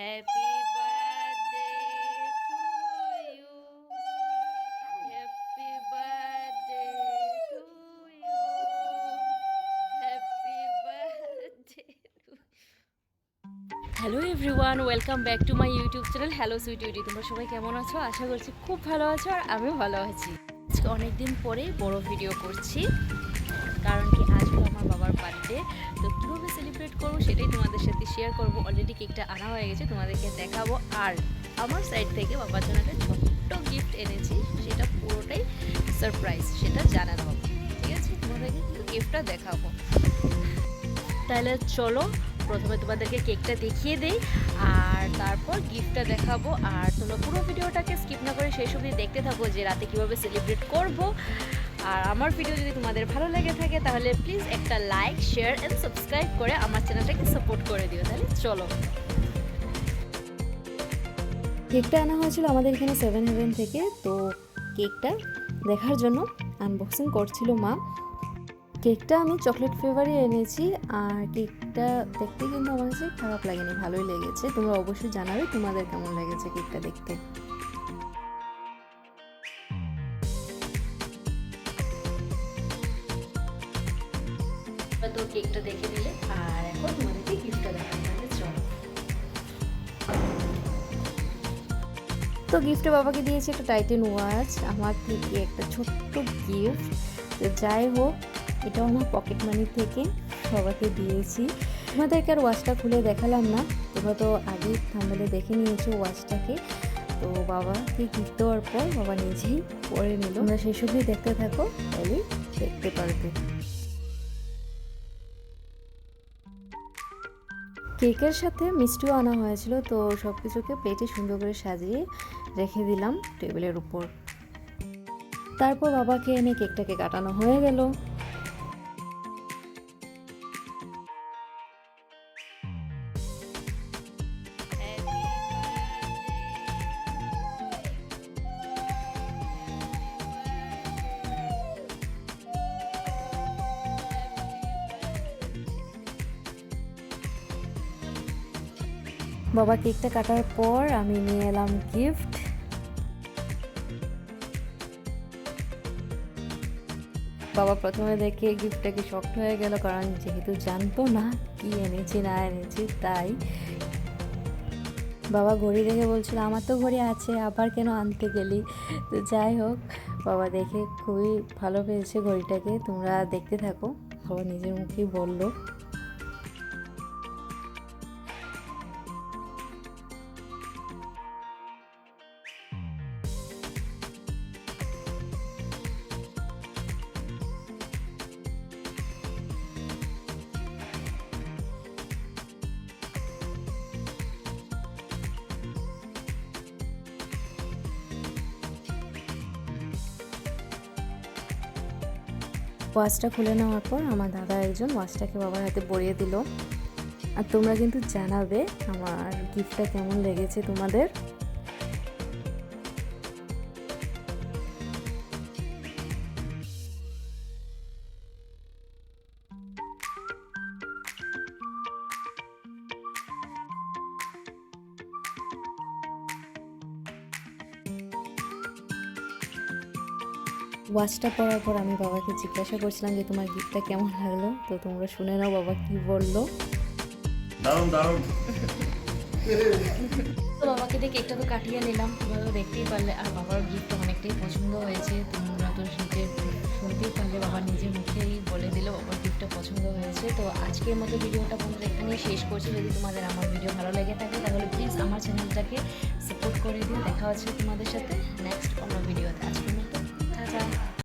Happy birthday to you. Happy birthday to you. Happy birthday to hello everyone welcome back to my YouTube channel hello sweet UT তোমরা সবাই কেমন আছো? আশা করছি খুব ভালো আছো আর আমিও ভালো আছি। আজকে অনেক দিন পরে বড় ভিডিও করছি। সেটাই তোমাদের সাথে শেয়ার করব। অলরেডি কেকটা আনা হয়ে গেছে, তোমাদেরকে দেখাবো। আর আমার সাইড থেকে বাবার জন্য একটা ছোট্ট গিফট এনেছি, সেটা পুরোটাই সারপ্রাইজ সেটা জানানো হবে ঠিক আছে? তোমাদেরকে গিফটটা দেখাবো। তাহলে চলো, প্রথমে তোমাদেরকে কেকটা দেখিয়ে দেই, আর তারপর গিফটটা দেখাবো। আর তোমরা পুরো ভিডিওটাকে স্কিপ না করে সেই সময় দেখতে থাকো যে রাতে কীভাবে সেলিব্রেট করব। আর আমার ভিডিও যদি তোমাদের ভালো লেগে থাকে, তাহলে প্লিজ একটা লাইক শেয়ার অ্যান্ড সাবস্ক্রাইব করে আমার চ্যানেলটাকে সাপোর্ট করে দিও। তাহলে চলো। কেকটা আনা হয়েছিল আমাদের এখানে সেভেন হেভেন থেকে, তো কেকটা দেখার জন্য আনবক্সিং করছিল মা। কেকটা আমি চকলেট ফ্লেভারই এনেছি, আর কেকটা দেখতে কিন্তু আমার কাছে খারাপ লাগেনি, ভালোই লেগেছে। তোমরা অবশ্যই জানাবে তোমাদের কেমন লেগেছে কেকটা দেখতে। তো কেকটা দেখে নিলে। আর এখন তোমাদেরকে গিফটটা দেখাবো, তাহলে চলো। তো গিফটে বাবাকে দিয়েছি একটা টাইটেন ওয়াচ আমার থেকে একটা ছোট্ট গিফট যাই হোক, এটাও আমার পকেট মানি থেকে বাবাকে দিয়েছি। তোমাদেরকে আর ওয়াচটা খুলে দেখালাম না, তোমরা তো আগেই থাম্বেলে দেখে নিয়েছো ওয়াচটাকে তো বাবাকে গিফট দেওয়ার পর বাবা নিজেই পরে নিল। তোমরা সেই সবই দেখতে থাকো, তাহলে দেখতে পারবে। কেকের সাথে মিষ্টিও আনা হয়েছিল, তো সব কিছুকে প্লেটে সুন্দর করে সাজিয়ে রেখে দিলাম টেবিলের উপর। তারপর বাবাকে এনে কেকটাকে কাটানো হয়ে গেল। বাবা কেকটা কাটার পর আমি নিয়ে এলাম গিফট। বাবা প্রথমে দেখে গিফটটাকে শক্ত হয়ে গেল, কারণ যেহেতু জানতো না কি এনেছি, না এনেছি, তাই বাবা ঘড়ি দেখে বলছিল, আমার তো ঘড়ি আছে, আবার কেন আনতে গেলি? তো যাই হোক, বাবা দেখে খুবই ভালো পেয়েছে ঘড়িটাকে, তোমরা দেখতে থাকো। বাবা নিজের মুখেই বলল ওয়াচটা খুলে নেওয়ার পর আমার দাদা একজন ওয়াচটাকে বাবার হাতে পরিয়ে দিল। আর তোমরা কিন্তু জানাবে আমার গিফটটা কেমন লেগেছে তোমাদের। ওয়াচটা পরার পর আমি বাবাকে জিজ্ঞাসা করছিলাম যে তোমার গিফটটা কেমন লাগল? তো তোমরা শুনে নাও বাবা কি বলল। দারুণ দারুণ। তো বাবাকে দিয়ে কেকটা তো কাটিয়ে নিলাম। তোমরা তো দেখতেই পারলে আর বাবার গিফটটা অনেকটাই পছন্দ হয়েছে। তোমরা তো নিজে শুনতেই পারলে বাবা নিজের মুখেই বলে দিল বাবার গিফটটা পছন্দ হয়েছে। তো আজকের মতো ভিডিওটা বন্ধুরা এখানেই শেষ করছি। যদি তোমাদের আমার ভিডিও ভালো লেগে থাকে তাহলে প্লিজ আমার চ্যানেলটাকে সাপোর্ট করে দিন দেখা হচ্ছে তোমাদের সাথে নেক্সট অন্য ভিডিওতে। আজকের মতো টাটা